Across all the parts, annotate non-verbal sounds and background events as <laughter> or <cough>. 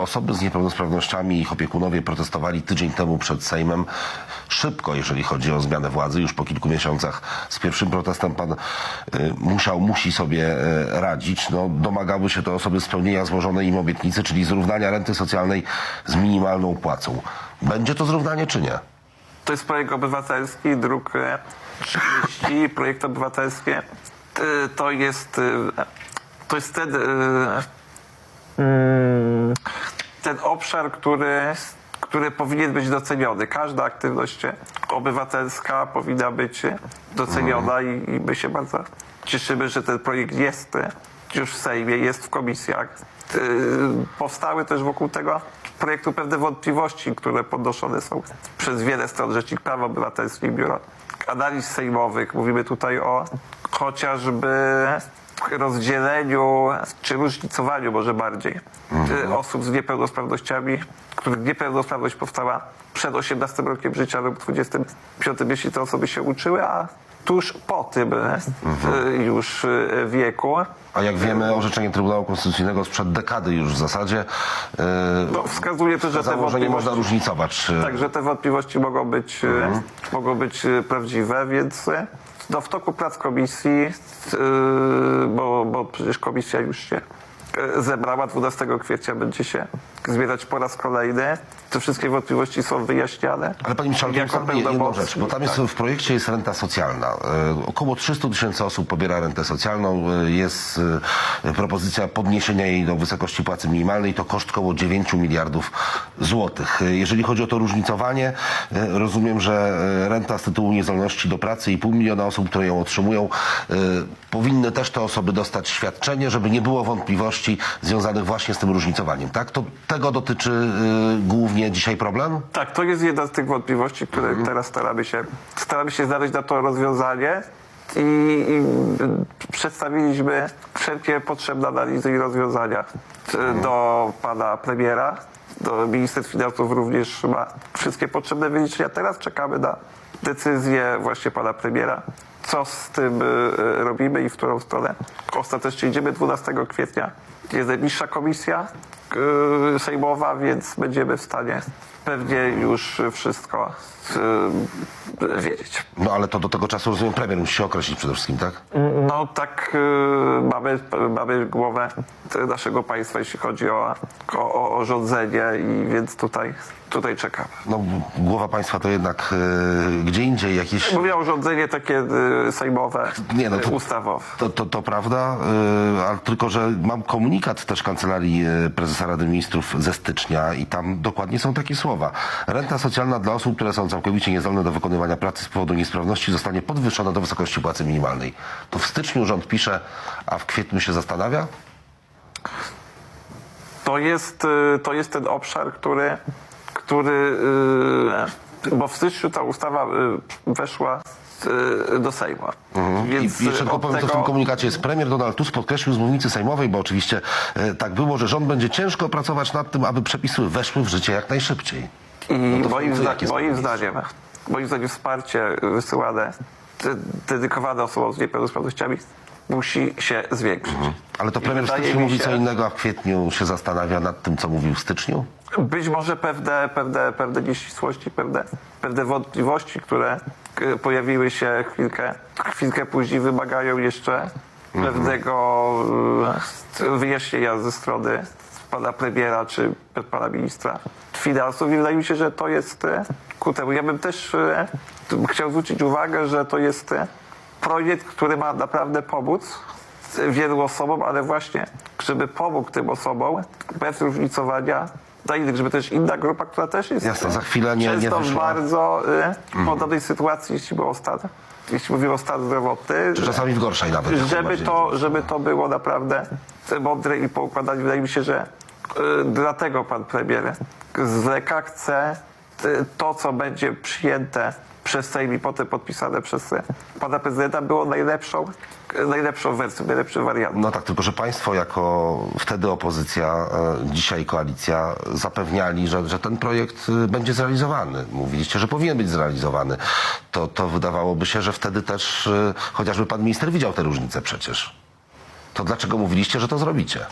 osoby z niepełnosprawnościami i ich opiekunowie protestowali tydzień temu przed Sejmem. Szybko, jeżeli chodzi o zmianę władzy, już po kilku miesiącach z pierwszym protestem pan y, musiał, musi sobie y, radzić. No, domagały się te osoby spełnienia złożonej im obietnicy, czyli zrównania renty socjalnej z minimalną płacą. Będzie to zrównanie czy nie? To jest projekt obywatelski, druk e, 30, <laughs> projekt obywatelski. E, To jest, e, to jest ten, e, mm, ten obszar, który, który powinien być doceniony. Każda aktywność obywatelska powinna być doceniona i, i my się bardzo cieszymy, że ten projekt jest już w Sejmie, jest w komisjach. E, Powstały też wokół tego projektu pewne wątpliwości, które podnoszone są przez wiele stron. Rzecznik Praw Obywatelskich, Biuro Analiz Sejmowych. Mówimy tutaj o chociażby rozdzieleniu czy różnicowaniu może bardziej e, osób z niepełnosprawnościami, których niepełnosprawność powstała przed 18 rokiem życia lub 25, jeśli te osoby się uczyły, a tuż po tym e, już e, wieku. A jak wiemy, orzeczenie Trybunału Konstytucyjnego sprzed dekady już w zasadzie yy, No, wskazuje to, że te że nie można różnicować. także te wątpliwości mogą być, e, mogą być prawdziwe, więc no, w toku prac komisji, e, bo, bo przecież komisja już się zebrała, 12 kwietnia będzie się zbierać po raz kolejny. Te wszystkie wątpliwości są wyjaśniane. Ale panie ministrze, ale jedną pełnomocnik, rzecz, bo tam jest tak. w projekcie jest renta socjalna. E, Około 300 tysięcy osób pobiera rentę socjalną. E, Jest e, propozycja podniesienia jej do wysokości płacy minimalnej. To koszt około 9 miliardów złotych. E, Jeżeli chodzi o to różnicowanie, e, rozumiem, że e, renta z tytułu niezdolności do pracy i pół miliona osób, które ją otrzymują, e, powinny też te osoby dostać świadczenie, żeby nie było wątpliwości związanych właśnie z tym różnicowaniem. Tak? To tego dotyczy e, głównie dzisiaj problem? Tak, to jest jedna z tych wątpliwości, które Mhm. teraz staramy się, staramy się znaleźć na to rozwiązanie. I, i przedstawiliśmy wszelkie potrzebne analizy i rozwiązania Mhm. do pana premiera. Minister finansów również ma wszystkie potrzebne wyliczenia. Teraz czekamy na decyzję właśnie pana premiera, co z tym y, y, robimy i w którą stronę ostatecznie idziemy 12 kwietnia. Jest najbliższa komisja sejmowa, więc będziemy w stanie pewnie już wszystko y, wiedzieć. No ale to do tego czasu, rozumiem, premier musi się określić przede wszystkim, tak? No tak y, mamy, mamy głowę naszego państwa, jeśli chodzi o, o, o rządzenie i więc tutaj, tutaj czekamy. No, głowa państwa to jednak e, gdzie indziej jakieś... Mówię o rządzenie takie y, sejmowe, Nie, no to- y, ustawowe. To, to, to prawda, e, ale tylko, że mam komunikat też Kancelarii e, Prezesa Rady Ministrów ze stycznia i tam dokładnie są takie słowa. Renta socjalna dla osób, które są całkowicie niezdolne do wykonywania pracy z powodu niesprawności zostanie podwyższona do wysokości płacy minimalnej. To w styczniu rząd pisze, a w kwietniu się zastanawia? To jest, y, to jest ten obszar, który, który y, bo w styczniu ta ustawa y, weszła y, do Sejmu. Więc I jeszcze tylko powiem, co w tym tego, komunikacie jest. Premier Donald Tusk podkreślił z mównicy sejmowej, bo oczywiście tak było, że rząd będzie ciężko pracować nad tym, aby przepisy weszły w życie jak najszybciej. I No moim, zda- moim zdaniem, moim zdaniem wsparcie wysyłane, de- dedykowane osobom z niepełnosprawnościami musi się zwiększyć. Ale to premier w styczniu mi mówi się- co innego, a w kwietniu się zastanawia nad tym, co mówił w styczniu? Być może pewne, pewne, pewne nieścisłości, pewne, pewne wątpliwości, które e, pojawiły się chwilkę, chwilkę później, wymagają jeszcze pewnego e, wyjaśnienia ze strony pana premiera czy pana ministra finansów i wydaje mi się, że to jest e, ku temu. Ja bym też chciał zwrócić uwagę, że to jest projekt, który ma naprawdę pomóc wielu osobom, ale właśnie, żeby pomógł tym osobom bez różnicowania innych, żeby też inna grupa, która też jest Jasne, za chwilę nie- nie często w bardzo y, podobnej sytuacji, jeśli było o stan, jeśli mówimy o stan zdrowotny, Czy czasami w gorszej nawet? żeby bardziej. to, żeby to było naprawdę mądre i poukładane. Wydaje mi się, że y, dlatego pan premier zwleka, chce y, to, co będzie przyjęte przez Sejm i potem podpisane przez y, pana prezydenta, było najlepszą, y, najlepszą wersją, najlepszym wariantem. No tak, tylko że państwo jako wtedy opozycja, e, dzisiaj koalicja zapewniali, że, że ten projekt e, będzie zrealizowany. Mówiliście, że powinien być zrealizowany. To, to wydawałoby się, że wtedy też e, chociażby pan minister widział te różnice przecież. To dlaczego mówiliście, że to zrobicie?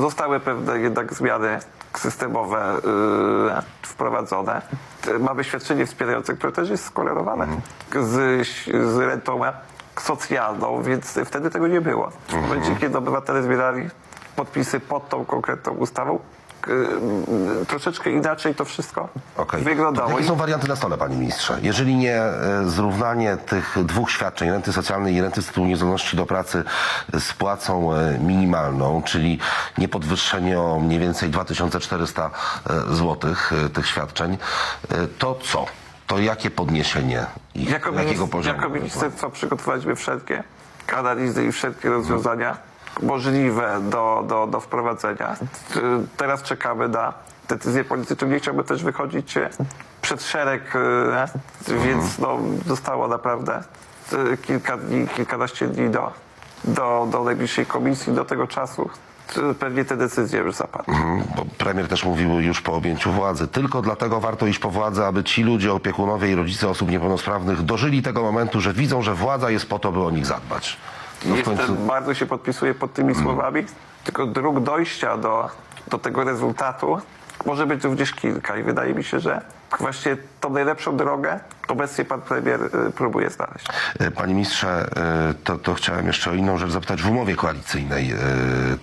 Zostały pewne jednak zmiany systemowe e, wprowadzone. Mamy świadczenie wspierające, które też jest skorelowane z, z rentą socjalną, więc wtedy tego nie było. W momencie, kiedy obywatele zbierali podpisy pod tą konkretną ustawą, troszeczkę inaczej to wszystko Okej. wyglądało. To Jakie są warianty na stole, panie ministrze? Jeżeli nie e, zrównanie tych dwóch świadczeń, renty socjalnej i renty z tytułu niezdolności do pracy z płacą e, minimalną, czyli nie podwyższenie o mniej więcej 2400 zł tych świadczeń, to co? To jakie podniesienie ich? Jako, jakiego minister, poziomu? jako ministerstwo przygotowaliśmy wszelkie analizy i wszelkie rozwiązania możliwe do, do, do wprowadzenia. Teraz czekamy na decyzję polityczną. Nie chciałbym też wychodzić e, przed szereg, e, więc no, zostało naprawdę e, kilka dni, kilkanaście dni do, do, do najbliższej komisji. Do tego czasu pewnie te decyzje już zapadną. Mhm, Bo premier też mówił już po objęciu władzy. Tylko dlatego warto iść po władzę, aby ci ludzie, opiekunowie i rodzice osób niepełnosprawnych dożyli tego momentu, że widzą, że władza jest po to, by o nich zadbać. No Jestem, końcu... bardzo się podpisuję pod tymi słowami, tylko dróg dojścia do, do tego rezultatu może być również kilka i wydaje mi się, że właśnie tą najlepszą drogę obecnie pan premier y, próbuje znaleźć. E, Panie ministrze, e, to, to chciałem jeszcze o inną rzecz zapytać. W umowie koalicyjnej e,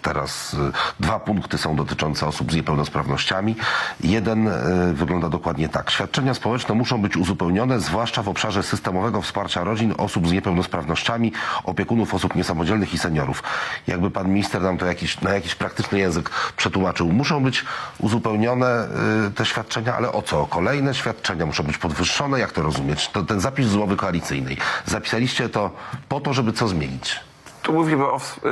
teraz dwa punkty są dotyczące osób z niepełnosprawnościami. Jeden wygląda dokładnie tak. Świadczenia społeczne muszą być uzupełnione, zwłaszcza w obszarze systemowego wsparcia rodzin, osób z niepełnosprawnościami, opiekunów osób niesamodzielnych i seniorów. Jakby pan minister nam to jakiś, na jakiś praktyczny język przetłumaczył. Muszą być uzupełnione te świadczenia, ale o co? Kolejne świadczenia muszą być podwyższone? Jak to rozumieć? To ten zapis z umowy koalicyjnej. Zapisaliście to po to, żeby co zmienić? Tu mówimy o y,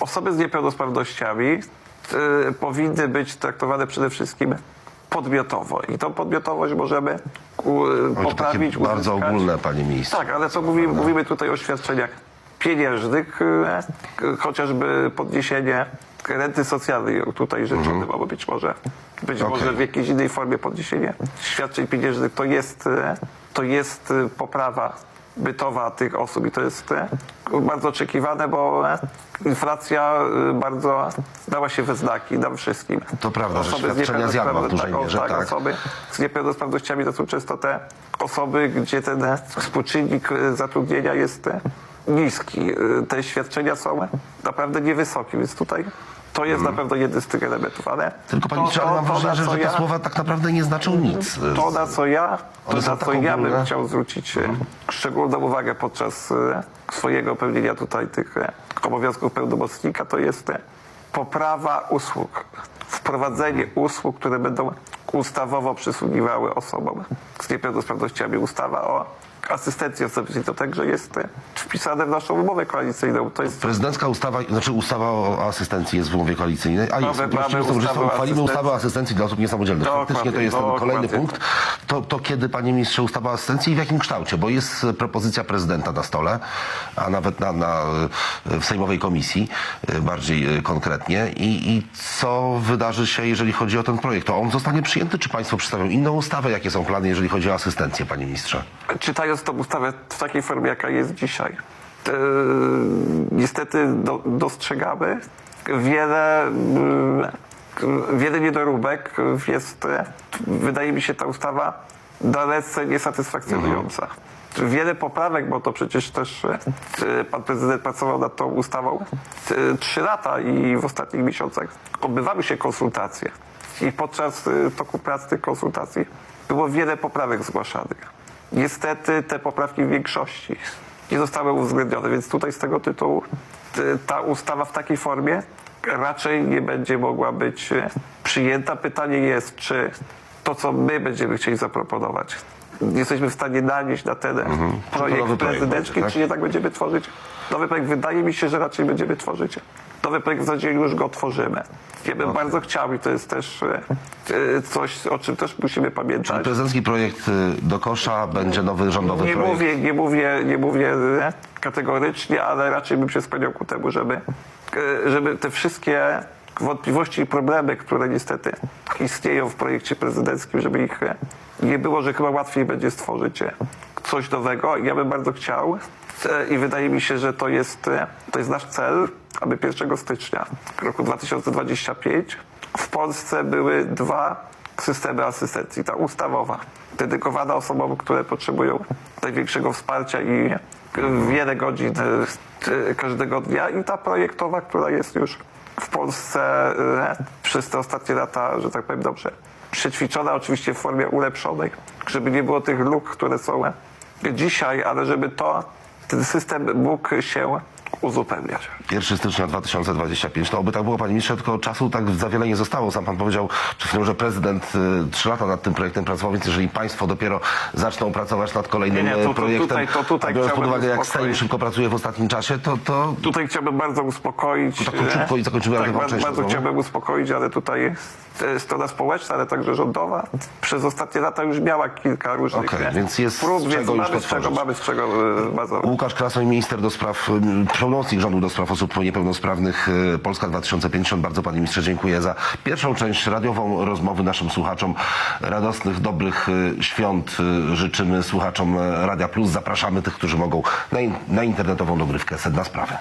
osoby z niepełnosprawnościami y, powinny być traktowane przede wszystkim podmiotowo i tą podmiotowość możemy y, poprawić, bardzo uzyskać. ogólne, panie ministrze. Tak, ale co mówimy, mówimy tutaj o świadczeniach pieniężnych, chociażby podniesienie renty socjalnej tutaj życzone, albo być może być Okej. może w jakiejś innej formie podniesienie świadczeń pieniężnych to jest, e, to jest e, poprawa bytowa tych osób i to jest e, bardzo oczekiwane, bo inflacja bardzo dała się we znaki nam wszystkim. To prawda, że Osoby z świadczenia zjadła w dużej tak, mierze, tak, tak. osoby z niepełnosprawnościami to są często te osoby, gdzie ten współczynnik zatrudnienia jest niski. Te świadczenia są naprawdę niewysokie, więc tutaj to jest na pewno jeden z tych elementów, ale Mhm. Tylko panie to- ale mam to, wrażenie, na że, co że te ja- słowa tak naprawdę nie znaczą nic. to, na co ja, to, One są na tak co ja ogólne. bym chciał zwrócić e, szczególną uwagę podczas e, swojego pełnienia tutaj tych e, obowiązków pełnomocnika, to jest e, poprawa usług. Wprowadzenie usług, które będą ustawowo przysługiwały osobom z niepełnosprawnościami. Ustawa o asystencji osobistej to także jest e, wpisane w naszą umowę koalicyjną. To jest Prezydencka ustawa, znaczy ustawa o asystencji jest w umowie koalicyjnej, a jest, Mamy- mamy ustawę uchwalimy ustawę o asystencji dla osób niesamodzielnych. Dokładnie, Faktycznie to jest ten kolejny punkt. To, to kiedy, panie ministrze, ustawa o asystencji i w jakim kształcie? Bo jest e, propozycja prezydenta na stole, a nawet na, na, e, w Sejmowej Komisji bardziej konkretnie. I, I co wydarzy się, jeżeli chodzi o ten projekt? To on zostanie przyjęty, czy państwo przedstawią inną ustawę? Jakie są plany, jeżeli chodzi o asystencję, panie ministrze? czytając tą ustawę w takiej formie, jaka jest dzisiaj, e, niestety do, dostrzegamy wiele, mm, wiele niedoróbek. Jest, wydaje mi się, ta ustawa dalece niesatysfakcjonująca. Wiele poprawek, bo to przecież też e, pan prezydent pracował nad tą ustawą e, trzy lata i w ostatnich miesiącach odbywały się konsultacje. I podczas e, toku prac tych konsultacji było wiele poprawek zgłaszanych. Niestety te poprawki w większości nie zostały uwzględnione, więc tutaj z tego tytułu t- ta ustawa w takiej formie raczej nie będzie mogła być e, przyjęta. Pytanie jest, czy to, co my będziemy chcieli zaproponować, jesteśmy w stanie nanieść na ten nowy projekt prezydencki, tak? czy nie tak będziemy tworzyć nowy projekt. Wydaje mi się, że raczej będziemy tworzyć nowy projekt, w zasadzie już go tworzymy. Ja bym bardzo chciał i to jest też e, e, coś, o czym też musimy pamiętać. Prezydencki projekt y, do kosza, będzie nowy rządowy Nie projekt. mówię, nie mówię, nie mówię e, kategorycznie, ale raczej bym się skłaniał ku temu, żeby, e, żeby te wszystkie wątpliwości i problemy, które niestety istnieją w projekcie prezydenckim, żeby ich e, nie było, że chyba łatwiej będzie stworzyć e, coś nowego. Ja bym bardzo chciał e, i wydaje mi się, że to jest, e, to jest nasz cel, aby 1 stycznia roku 2025 w Polsce były dwa systemy asystencji. Ta ustawowa, dedykowana osobom, które potrzebują największego wsparcia i wiele godzin e, każdego dnia i ta projektowa, która jest już w Polsce e, przez te ostatnie lata, że tak powiem dobrze, przećwiczona oczywiście w formie ulepszonej, żeby nie było tych luk, które są dzisiaj, ale żeby to, ten system mógł się uzupełniać. 1 stycznia 2025. No oby tak było, panie ministrze, tylko czasu tak za wiele nie zostało. Sam pan powiedział przed chwilą, że prezydent y, trzy lata nad tym projektem pracował, więc jeżeli państwo dopiero zaczną pracować nad kolejnym Nie, nie, to- to e, projektem, tutaj- to tutaj biorąc pod uwagę, jak Sejm szybko pracuje w ostatnim czasie, to, to Tutaj chciałbym bardzo uspokoić. To tak króciutko i zakończymy tak, naszą bardzo, bardzo rozmowy. chciałbym uspokoić, ale tutaj e, strona społeczna, ale także rządowa przez ostatnie lata już miała kilka różnych nie, więc jest prób, więc czego mamy z czego, mamy z czego e, bazować. Łukasz Krasoń, minister do spraw, y, pełnomocnik rządu do spraw osób niepełnosprawnych y, Polska 2050. Bardzo panie ministrze dziękuję za pierwszą część radiową rozmowy naszym słuchaczom. Radosnych, dobrych y, świąt y, życzymy słuchaczom y, Radia Plus. Zapraszamy tych, którzy mogą na, in- na internetową dogrywkę Sedna Sprawy.